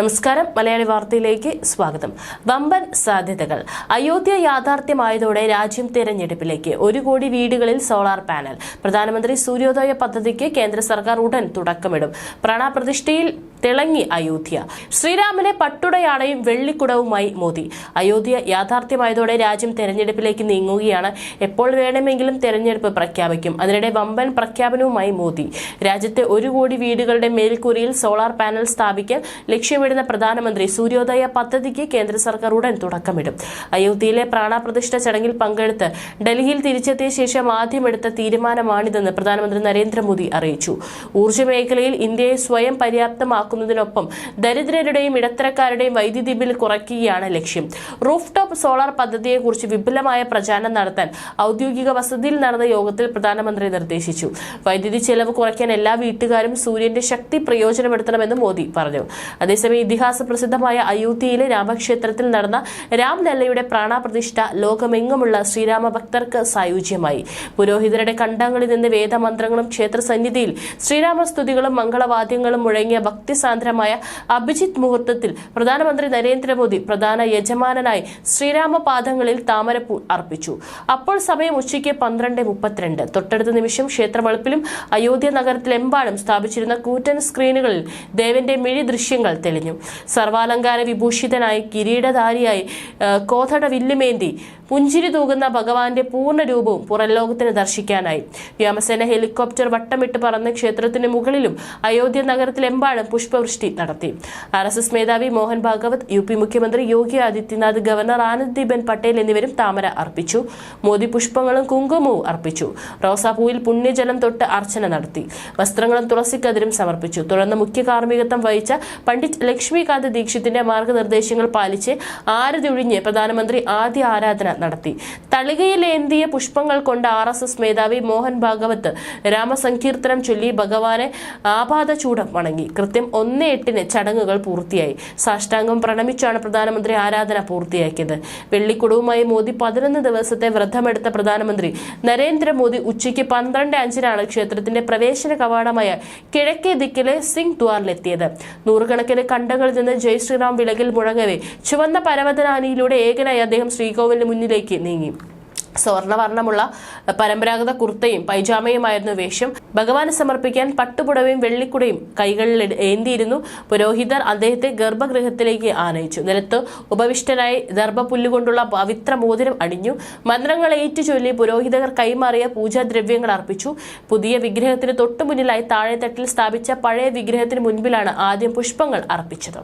നമസ്കാരം. മലയാളി വാർത്തയിലേക്ക് സ്വാഗതം. വമ്പൻ സാധ്യതകൾ. അയോധ്യ യാഥാർത്ഥ്യമായതോടെ രാജ്യം തെരഞ്ഞെടുപ്പിലേക്ക് ഒരു കോടി വീടുകളിൽ സോളാർ പാനൽ. പ്രധാനമന്ത്രി സൂര്യോദയ പദ്ധതിക്ക് കേന്ദ്ര സർക്കാർ ഉടൻ തുടക്കമിടും. പ്രണപ്രതിഷ്ഠയിൽ തിളങ്ങി അയോധ്യ. ശ്രീരാമനെ പട്ടുടയാടയും വെള്ളിക്കുടവുമായി മോദി. അയോധ്യ യാഥാർത്ഥ്യമായതോടെ രാജ്യം തെരഞ്ഞെടുപ്പിലേക്ക് നീങ്ങുകയാണ്. എപ്പോൾ വേണമെങ്കിലും തെരഞ്ഞെടുപ്പ് പ്രഖ്യാപിക്കും. അതിനിടെ വമ്പൻ പ്രഖ്യാപനവുമായി മോദി. രാജ്യത്തെ ഒരു കോടി വീടുകളുടെ മേൽക്കൂരയിൽ സോളാർ പാനൽ സ്ഥാപിക്കാൻ ലക്ഷ്യമിടുന്ന പ്രധാനമന്ത്രി സൂര്യോദയ പദ്ധതിക്ക് കേന്ദ്ര സർക്കാർ ഉടൻ തുടക്കമിടും. അയോധ്യയിലെ പ്രാണപ്രതിഷ്ഠ ചടങ്ങിൽ പങ്കെടുത്ത് ഡൽഹിയിൽ തിരിച്ചെത്തിയ ശേഷം ആദ്യമെടുത്ത തീരുമാനമാണിതെന്ന് പ്രധാനമന്ത്രി നരേന്ദ്രമോദി അറിയിച്ചു. ഊർജ മേഖലയിൽ ഇന്ത്യയെ സ്വയം പര്യാപ്തമാക്കുന്നതിനൊപ്പം ദരിദ്രരുടെയും ഇടത്തരക്കാരുടെയും വൈദ്യുതി ബിൽ കുറയ്ക്കുകയാണ് ലക്ഷ്യം. റൂഫ് ടോപ്പ് സോളാർ പദ്ധതിയെക്കുറിച്ച് വിപുലമായ പ്രചാരണം നടത്താൻ ഔദ്യോഗിക വസതിയിൽ നടന്ന യോഗത്തിൽ പ്രധാനമന്ത്രി നിർദ്ദേശിച്ചു. വൈദ്യുതി ചെലവ് കുറയ്ക്കാൻ എല്ലാ വീട്ടുകാരും സൂര്യന്റെ ശക്തി പ്രയോജനപ്പെടുത്തണമെന്ന് മോദി പറഞ്ഞു. അതേസമയം ഇതിഹാസ പ്രസിദ്ധമായ അയോധ്യയിലെ രാമക്ഷേത്രത്തിൽ നടന്ന രാംലല്ലയുടെ പ്രാണപ്രതിഷ്ഠ ലോകമെങ്ങുമുള്ള ശ്രീരാമ ഭക്തർക്ക് സായുജ്യമായി. പുരോഹിതരുടെ കണ്ടങ്ങളിൽ നിന്ന് വേദമന്ത്രങ്ങളും ക്ഷേത്രസന്നിധിയിൽ ശ്രീരാമസ്തുതികളും മംഗളവാദ്യങ്ങളും മുഴങ്ങിയ ഭക്തിസാന്ദ്രമായ അഭിജിത് മുഹൂർത്തത്തിൽ പ്രധാനമന്ത്രി നരേന്ദ്രമോദി പ്രധാന യജമാനനായി ശ്രീരാമ പാദങ്ങളിൽ താമരപ്പൂ അർപ്പിച്ചു. അപ്പോൾ സമയം ഉച്ചയ്ക്ക് പന്ത്രണ്ട് മുപ്പത്തിരണ്ട്. തൊട്ടടുത്ത നിമിഷം ക്ഷേത്രവളപ്പിലും അയോധ്യ നഗരത്തിലെമ്പാടും സ്ഥാപിച്ചിരുന്ന കൂറ്റൻ സ്ക്രീനുകളിൽ ദേവന്റെ മിഴി ദൃശ്യങ്ങൾ തെളിഞ്ഞു. സർവാലങ്കാര വിഭൂഷിതനായി കിരീടധാരിയായി കോഥട വില്ലുമേന്തി പുഞ്ചിരി തൂകുന്ന ഭഗവാന്റെ പൂർണ രൂപവും പുറംലോകത്തിന് ദർശിക്കാനായി. വ്യോമസേന ഹെലികോപ്റ്റർ വട്ടമിട്ട് പറന്ന് ക്ഷേത്രത്തിന് മുകളിലും അയോധ്യ നഗരത്തിലെമ്പാടും പുഷ്പവൃഷ്ടി നടത്തി. ആർ എസ് എസ് മേധാവി മോഹൻ ഭാഗവത് യു പി മുഖ്യമന്ത്രി യോഗി ആദിത്യനാഥ് ഗവർണർ ആനന്ദിബെൻ പട്ടേൽ എന്നിവരും താമര അർപ്പിച്ചു. മോദി പുഷ്പങ്ങളും കുങ്കുമവും അർപ്പിച്ചു. റോസാപൂവിൽ പുണ്യജലം തൊട്ട് അർച്ചന നടത്തി. വസ്ത്രങ്ങളും തുളസിക്കതിരും സമർപ്പിച്ചു. തുടർന്ന് മുഖ്യ കാർമ്മികത്വം വഹിച്ച പണ്ഡിറ്റ് ലക്ഷ്മികാന്ത് ദീക്ഷിത്തിന്റെ മാർഗനിർദ്ദേശങ്ങൾ പാലിച്ച് ആരതി ഒഴിഞ്ഞ് പ്രധാനമന്ത്രി ആദ്യ ആരാധന നടത്തി. തളികയിലേന്തിയ പുഷ്പങ്ങൾ കൊണ്ട് ആർ എസ് എസ് മേധാവി മോഹൻ ഭാഗവത് രാമസങ്കീർത്തനം ചൊല്ലി ഭഗവാനെ ആപാദ ചൂടം വണങ്ങി. കൃത്യം ഒന്ന് എട്ടിന് ചടങ്ങുകൾ പൂർത്തിയായി. സാഷ്ടാംഗം പ്രണമിച്ചാണ് പ്രധാനമന്ത്രി ആരാധന പൂർത്തിയാക്കിയത്. വെള്ളിക്കുടവുമായി മോദി പതിനൊന്ന് ദിവസത്തെ വ്രതമെടുത്ത പ്രധാനമന്ത്രി നരേന്ദ്രമോദി ഉച്ചയ്ക്ക് പന്ത്രണ്ട് അഞ്ചിനാണ് ക്ഷേത്രത്തിന്റെ പ്രവേശന കവാടമായ കിഴക്കേ ദിക്കിലെ സിംഗ് ദ്വാറിലെത്തിയത്. നൂറുകണക്കിന് കണ്ടകളിൽ നിന്ന് ജയ് ശ്രീറാം വിളകിൽ മുഴങ്ങവേ. ചുവന്ന പരവതനാനിയിലൂടെ ഏകനായി അദ്ദേഹം ശ്രീകോവിലിന് മുന്നിലേക്ക് നീങ്ങി. സ്വർണവർണമുള്ള പരമ്പരാഗത കുർത്തയും പൈജാമയുമായിരുന്നു വേഷം. ഭഗവാന് സമർപ്പിക്കാൻ പട്ടുപുടവയും വെള്ളിക്കുടയും കൈകളിൽ ഏന്തിയിരുന്നു. പുരോഹിതർ അദ്ദേഹത്തെ ഗർഭഗൃഹത്തിലേക്ക് ആനയിച്ചു. നിലത്ത് ഉപവിഷ്ടനായി ദർഭപുല്ലുകൊണ്ടുള്ള പവിത്ര മോതിരം അടിഞ്ഞു മന്ത്രങ്ങൾ ഏറ്റുചൊല്ലി പുരോഹിതർ കൈമാറിയ പൂജാദ്രവ്യങ്ങൾ അർപ്പിച്ചു. പുതിയ വിഗ്രഹത്തിന് തൊട്ടുമുന്നിലായി താഴെത്തട്ടിൽ സ്ഥാപിച്ച പഴയ വിഗ്രഹത്തിന് മുൻപിലാണ് ആദ്യം പുഷ്പങ്ങൾ അർപ്പിച്ചത്.